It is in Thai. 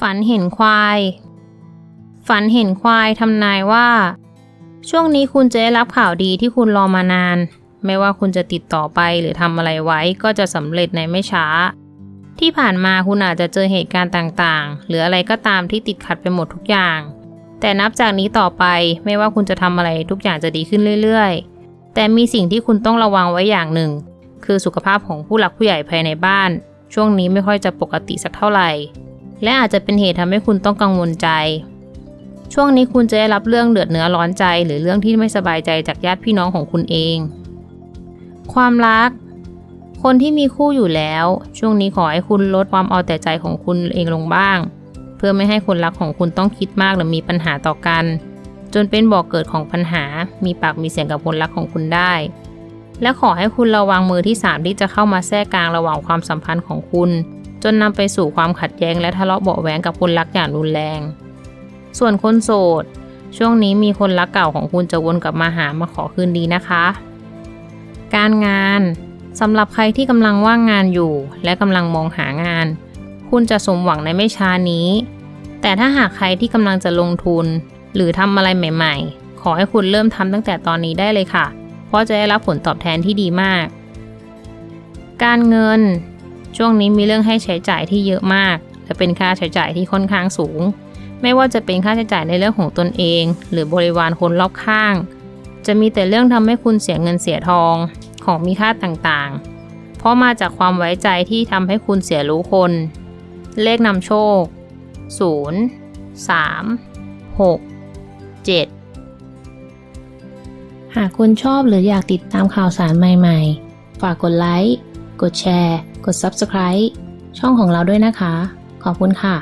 ฝันเห็นควาย ฝันเห็นควายทำนายว่า ช่วงนี้คุณจะได้รับข่าวดีที่คุณรอมานาน ไม่ว่าคุณจะติดต่อไปหรือทำอะไรไว้ก็จะสำเร็จในไม่ช้า ที่ผ่านมาคุณอาจจะเจอเหตุการณ์ต่างๆ หรืออะไรก็ตามที่ติดขัดไปหมดทุกอย่าง แต่นับจากนี้ต่อไปไม่ว่าคุณจะทำอะไรทุกอย่างจะดีขึ้นเรื่อยๆ แต่มีสิ่งที่คุณต้องระวังไว้อย่างหนึ่ง คือสุขภาพของผู้หลักผู้ใหญ่ภายในบ้าน ช่วงนี้ไม่ค่อยจะปกติสักเท่าไหร่ และอาจจะเป็นเหตุทำให้คุณต้องกังวลใจ ช่วงนี้คุณจะได้รับเรื่องเดือดเนื้อร้อนใจ หรือเรื่องที่ไม่สบายใจจากญาติพี่น้องของคุณเอง ความรัก คนที่มีคู่อยู่แล้ว ช่วงนี้ขอให้คุณลดความเอาแต่ใจของคุณเองลงบ้าง เพื่อไม่ให้คนรักของคุณต้องคิดมากหรือมีปัญหาต่อกัน จนเป็นบ่อกเกิดของปัญหา มีปากมีเสียงกับคนรักของคุณได้ และขอให้คุณระวังมือที่สามที่จะเข้ามาแทรกกลางระหว่างความสัมพันธ์ของคุณ จนนำไปสู่ความขัดแย้งและทะเลาะเบาะแหวงกับคนรักอย่างรุนแรง ส่วนคนโสด ช่วงนี้มีคนรักเก่าของคุณจะวนกลับมาหามาขอคืนดีนะคะ การงานสำหรับใครที่กำลังว่างงานอยู่ และกำลังมองหางาน คุณจะสมหวังในไม่ช้านี้ แต่ถ้าหากใครที่กำลังจะลงทุน หรือทำอะไรใหม่ ๆ ขอให้คุณเริ่มทำตั้งแต่ตอนนี้ได้เลยค่ะ เพราะจะได้รับผลตอบแทนที่ดีมาก การเงิน ช่วงนี้มีเรื่องให้ใช้จ่ายที่เยอะมาก และเป็นค่าใช้จ่ายที่ค่อนข้างสูง ไม่ว่าจะเป็นค่าใช้จ่ายในเรื่องของตนเอง หรือบริวารคนรอบข้าง จะมีแต่เรื่องทำให้คุณเสียเงินเสียทองของมีค่าต่างๆ เพราะมาจากความไว้ใจที่ทำให้คุณเสียรู้คน เลขนำโชค 0 3 6 7 หากคุณชอบหรืออยากติดตามข่าวสารใหม่ ๆ ฝากกดไลค์ กดแชร์ กด Subscribe ช่องของเราด้วยนะคะ ขอบคุณค่ะ